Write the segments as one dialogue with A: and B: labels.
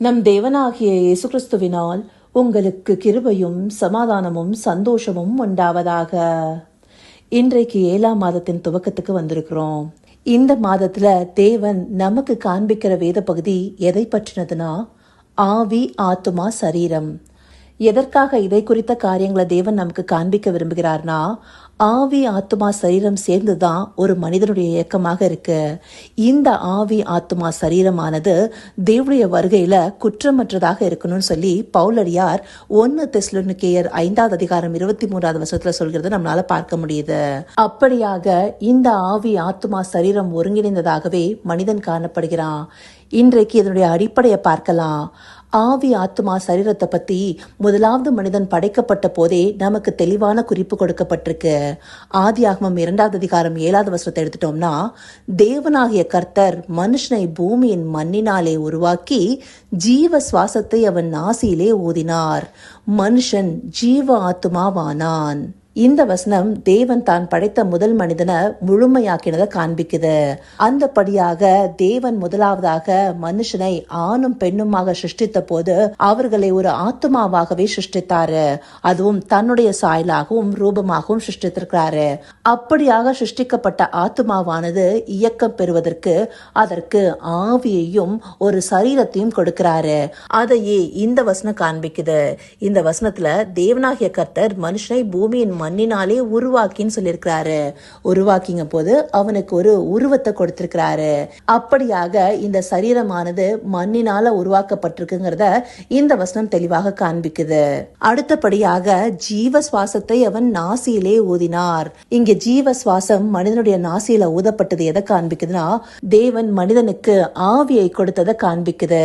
A: நம் தேவனாகிய இயேசு கிறிஸ்துவினால் உங்களுக்கு கிருபையும் சமாதானமும் சந்தோஷமும் உண்டாவதாக. இன்றைக்கு ஏழாம் மாதத்தின் துவக்கத்துக்கு வந்திருக்கிறோம். இந்த மாதத்துல தேவன் நமக்கு காண்பிக்கிற வேத பகுதி எதை பற்றினதுன்னா ஆவி ஆத்துமா சரீரம். எதற்காக இதை குறித்த காரியங்களை தேவன் நமக்கு காண்பிக்க விரும்புகிறார்னா ஆவி ஆத்துமா சரீரம் சேர்ந்துதான் ஒரு மனிதனுடைய இயக்கமாக இருக்கு. இந்த ஆவி ஆத்துமா சரீரமானது தேவனுடைய வருகையில குற்றமற்றதாக இருக்கணும்னு சொல்லி பவுலடியார் ஒன்னு தெஸ்லுனுக்கேயர் ஐந்தாவது அதிகாரம் இருபத்தி மூன்றாவது வருஷத்துல சொல்கிறது நம்மளால பார்க்க முடியுது. அப்படியாக இந்த ஆவி ஆத்துமா சரீரம் ஒருங்கிணைந்ததாகவே மனிதன் காணப்படுகிறான். இன்றைக்கு இதனுடைய அடிப்படையை பார்க்கலாம். ஆவி ஆத்மா சரீரத்தை பத்தி முதலாவது மனிதன் படைக்கப்பட்ட போதே நமக்கு தெளிவான குறிப்பு கொடுக்கப்பட்டிருக்கு. ஆதி ஆகமம் இரண்டாவது அதிகாரம் ஏழாவது வசனத்தை எடுத்துட்டோம்னா தேவனாகிய கர்த்தர் மனுஷனை பூமியின் மண்ணினாலே உருவாக்கி ஜீவ சுவாசத்தை அவன் நாசியிலே ஊதினார். மனுஷன் ஜீவ ஆத்துமாவானான். இந்த வசனம் தேவன் தான் படைத்த முதல் மனிதனை முழுமையாக்கினதை காண்பிக்குது. அந்தபடியாக தேவன் முதலாவதாக மனுஷனை ஆணும் பெண்ணுமாக சிருஷ்டித்த போது அவர்களை ஒரு ஆத்மாவாகவே சிருஷ்டித்தாரு. அதுவும் தன்னுடைய சாயலாகவும் ரூபமாகவும் சிருஷ்டித்திருக்கிறாரு. அப்படியாக சிருஷ்டிக்கப்பட்ட ஆத்மாவானது இயக்கம் பெறுவதற்கு அதற்கு ஆவியையும் ஒரு சரீரத்தையும் கொடுக்கிறாரு. அதையே இந்த வசனம் காண்பிக்குது. இந்த வசனத்துல தேவனாகிய கர்த்தர் மனுஷனை பூமியின் மண்ணினாலே உருவாக்கின்னு சொல்லியிருக்கிறாரு. உருவாக்கிங்க போது அவனுக்கு ஒரு உருவத்தை கொடுத்திருக்கிறாரு. அப்படியாக இந்த சரீரமானது மண்ணினால உருவாக்கப்பட்டிருக்குங்கிறத இந்த வசனம் தெளிவாக காண்பிக்குது. அடுத்தபடியாக ஜீவ சுவாசத்தை அவன் நாசியிலே ஊதினார். இங்க ஜீவ சுவாசம் மனிதனுடைய நாசியில ஊதப்பட்டது எதை காண்பிக்குதுன்னா தேவன் மனிதனுக்கு ஆவியை கொடுத்ததை காண்பிக்குது.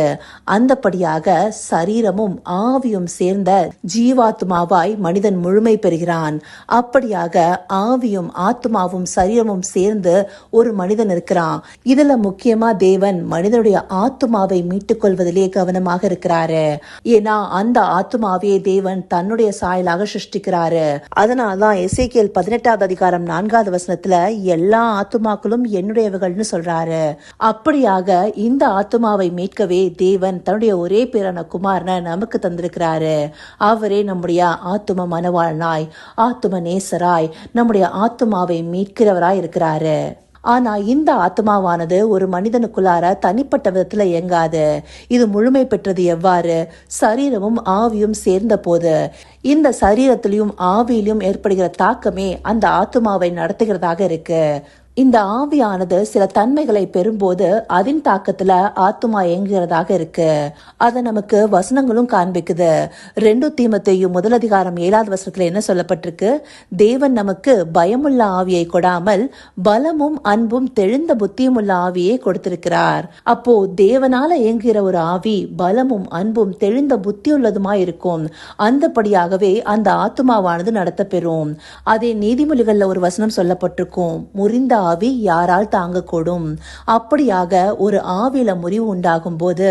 A: அந்தபடியாக சரீரமும் ஆவியும் சேர்ந்த ஜீவாத்மாவாய் மனிதன் முழுமை பெறுகிறான். அப்படியாக ஆவியும் ஆத்மாவும் சரீரமும் சேர்ந்து ஒரு மனிதன் இருக்கிறான். இதுல முக்கியமா தேவன் மனிதனுடைய ஆத்மாவை மீட்டுக் கொள்வதிலே கவனமாக இருக்கிறாரு. ஏன்னா அந்த ஆத்மாவே தேவன் தன்னுடைய சாயலாக சிருஷ்டிக்கிறாரு. அதனாலதான் எசேக்கியல் பதினெட்டாவது அதிகாரம் நான்காவது வசனத்துல எல்லா ஆத்துமாக்களும் என்னுடையவர்கள்னு சொல்றாரு. அப்படியாக இந்த ஆத்மாவை மீட்கவே தேவன் தன்னுடைய ஒரே பேரான குமாரனை நமக்கு தந்திருக்கிறாரு. அவரே நம்முடைய ஆத்தும மனவாளனாய் ஆத்தும நேசராய் நம்முடைய ஆத்துமாவை மீட்கிறவராய் இருக்கிறாரு. ஆனா இந்த ஆத்மாவானது ஒரு மனிதனுக்குள்ளார தனிப்பட்ட விதத்துல இயங்காது. இது முழுமை பெற்றது எவ்வாறு? சரீரமும் ஆவியும் சேர்ந்த போது. இந்த சரீரத்திலையும் ஆவியிலும் ஏற்படுகிற தாக்கமே அந்த ஆத்மாவை நடத்துகிறதாக இருக்கு. இந்த ஆவியானது சில தன்மைகளை பெறும்போது அதன் தாக்கத்துல ஆத்துமா இயங்குகிறதாக இருக்கு. அதை நமக்கு வசனங்களும் காண்பிக்குது. ரெண்டு தீமத்தையும் முதலதிகாரம் ஏழாவது வசனத்துல என்ன சொல்லப்பட்டிருக்கு? தேவன் நமக்கு பயமுள்ள ஆவியை கொடாமல் பலமும் அன்பும் தெளிந்த புத்தியும் உள்ள ஆவியை கொடுத்திருக்கிறார். அப்போ தேவனால இயங்குகிற ஒரு ஆவி பலமும் அன்பும் தெளிந்த புத்தியுள்ளதுமா இருக்கும். அந்தபடியாகவே அந்த ஆத்துமாவானது நடத்தப்பெறும். அதே நீதிமொழிகள்ல ஒரு வசனம் சொல்லப்பட்டிருக்கும். முறிந்த ஆவி யாரால் தாங்கக்கூடும். அப்படியாக ஒரு ஆவில முறிவு உண்டாகும் போது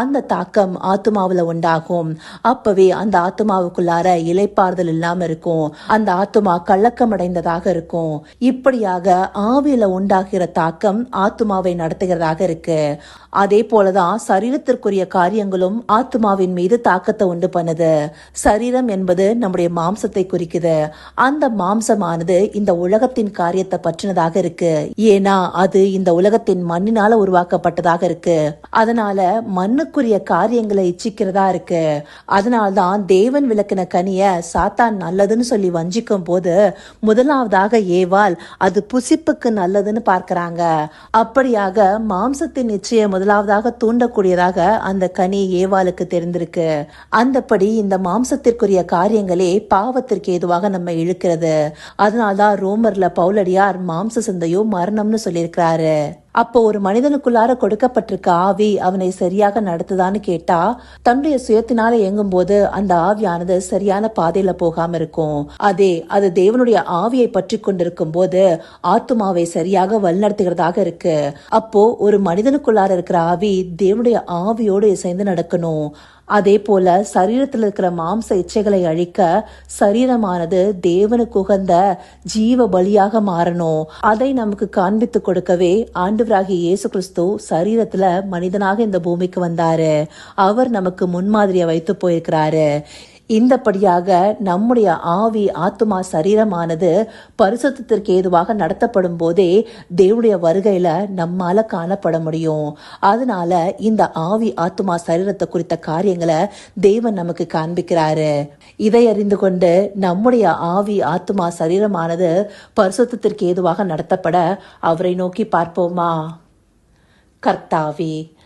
A: அந்த தாக்கம் ஆத்மாவுல உண்டாகும். அப்பவே அந்த ஆத்மாவுக்குள்ளார இலைப்பாறுதல் இல்லாம இருக்கும். அந்த ஆத்மா கள்ளக்கமடைந்ததாக இருக்கும். இப்படியாக ஆவியில உண்டாகிற தாக்கம் ஆத்மாவை நடத்துகிறதாக இருக்கு. அதே போலதான் சரீரத்திற்குரிய காரியங்களும் ஆத்மாவின் மீது தாக்கத்தை உண்டு பண்ணுது. சரீரம் என்பது நம்முடைய மாம்சத்தை குறிக்குது. அந்த மாம்சமானது இந்த உலகத்தின் காரியத்தை பற்றினதாக இருக்கு. ஏன்னா அது இந்த உலகத்தின் மண்ணினால உருவாக்கப்பட்டதாக இருக்கு. அதனால மண்ணுக்குரிய காரியங்களை இச்சிக்கிறதா இருக்கு. அதனால்தான் தேவன் விளக்கின கனிய சாத்தான் நல்லதுன்னு சொல்லி வஞ்சிக்கும் போது முதலாவதாக ஏவால் அது புசிப்புக்கு நல்லதுன்னு பார்க்கறாங்க. அப்படியாக மாம்சத்தின் நிச்சயம் முதலாவதாக தூண்டக்கூடியதாக அந்த கனி ஏவாளுக்கு தெரிந்திருக்கு. அந்தபடி இந்த மாம்சத்திற்குரிய காரியங்களே பாவத்திற்கு ஏதுவாக நம்ம இழுக்கிறது. அதனால்தான் ரோமர்ல பவுலடியார் மாம்ச தந்தையோ மரணம்னு சொல்லியிருக்கிறாரு. அப்போ ஒரு மனிதனுக்குள்ளார கொடுக்கப்பட்டிருக்க ஆவி அவனை சரியாக நடத்துதான்னு கேட்டா தன்னுடைய சுயத்தினால இயங்கும் போது அந்த ஆவியானது சரியான பாதையில போகாம இருக்கும். அதே அது தேவனுடைய ஆவியை பற்றி கொண்டிருக்கும் போது ஆத்துமாவை சரியாக வழிநடத்துகிறதாக இருக்கு. அப்போ ஒரு மனிதனுக்குள்ளார இருக்கிற ஆவி தேவனுடைய ஆவியோடு இசைந்து நடக்கணும். அதே போல சரீரத்தில் இருக்கிற மாம்ச இச்சைகளை அழிக்க சரீரமானது தேவனுக்கு உகந்த ஜீவ பலியாக மாறணும். அதை நமக்கு காண்பித்து கொடுக்கவே ஆண்டு ஆண்டவராகிய இயேசு கிறிஸ்து சரீரத்துல மனிதனாக இந்த பூமிக்கு வந்தாரு. அவர் நமக்கு முன்மாதிரியை வைத்து போயிருக்கிறாரு. இந்தபடியாக நம்முடைய ஆவி ஆத்துமா சரீரமானது பரிசுத்தத்திற்கு ஏதுவாக நடத்தப்படும் போதே தேவனுடைய வருகையில நம்மால காணப்பட முடியும். அதனால இந்த ஆவி ஆத்துமா சரீரத்தை குறித்த காரியங்களை தேவன் நமக்கு காண்பிக்கிறாரு. இதை அறிந்து கொண்டு நம்முடைய ஆவி ஆத்துமா சரீரமானது பரிசுத்தத்திற்கு ஏதுவாக நடத்தப்பட அவரை நோக்கி பார்ப்போமா? கர்த்தாவே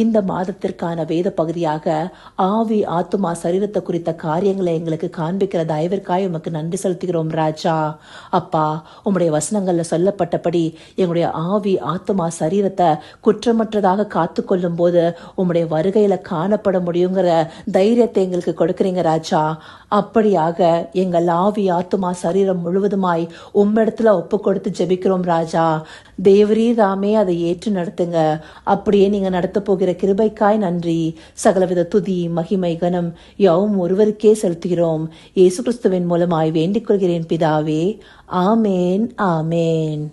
A: இந்த மாதத்திற்கான வேத பகுதியாக ஆவி ஆத்துமா சரீரத்தை குறித்த காரியங்களை எங்களுக்கு காண்பிக்கிற தயவிற்காய் உமக்கு நன்றி செலுத்துகிறோம் ராஜா. அப்பா உம்முடைய வசனங்கள்ல சொல்லப்பட்டபடி எங்களுடைய ஆவி ஆத்துமா சரீரத்தை குற்றமற்றதாக காத்து கொள்ளும் போது உம்முடைய வருகையில காணப்பட முடியுங்கிற தைரியத்தை எங்களுக்கு கொடுக்குறீங்க ராஜா. அப்படியாக எங்கள் ஆவி ஆத்துமா சரீரம் முழுவதுமாய் உம்மிடத்துல ஒப்பு கொடுத்து ஜெபிக்கிறோம் ராஜா. தேவரீராமே அதை ஏற்று நடத்துங்க. அப்படியே நீங்க நடத்த போகிற கிருபைக்காய் நன்றி. சகலவித துதி மகிமை கனம் யாவும் ஒருவருக்கே செலுத்துகிறோம். இயேசு கிறிஸ்துவின் மூலமாய் வேண்டிக் கொள்கிறேன் பிதாவே. ஆமேன் ஆமேன்.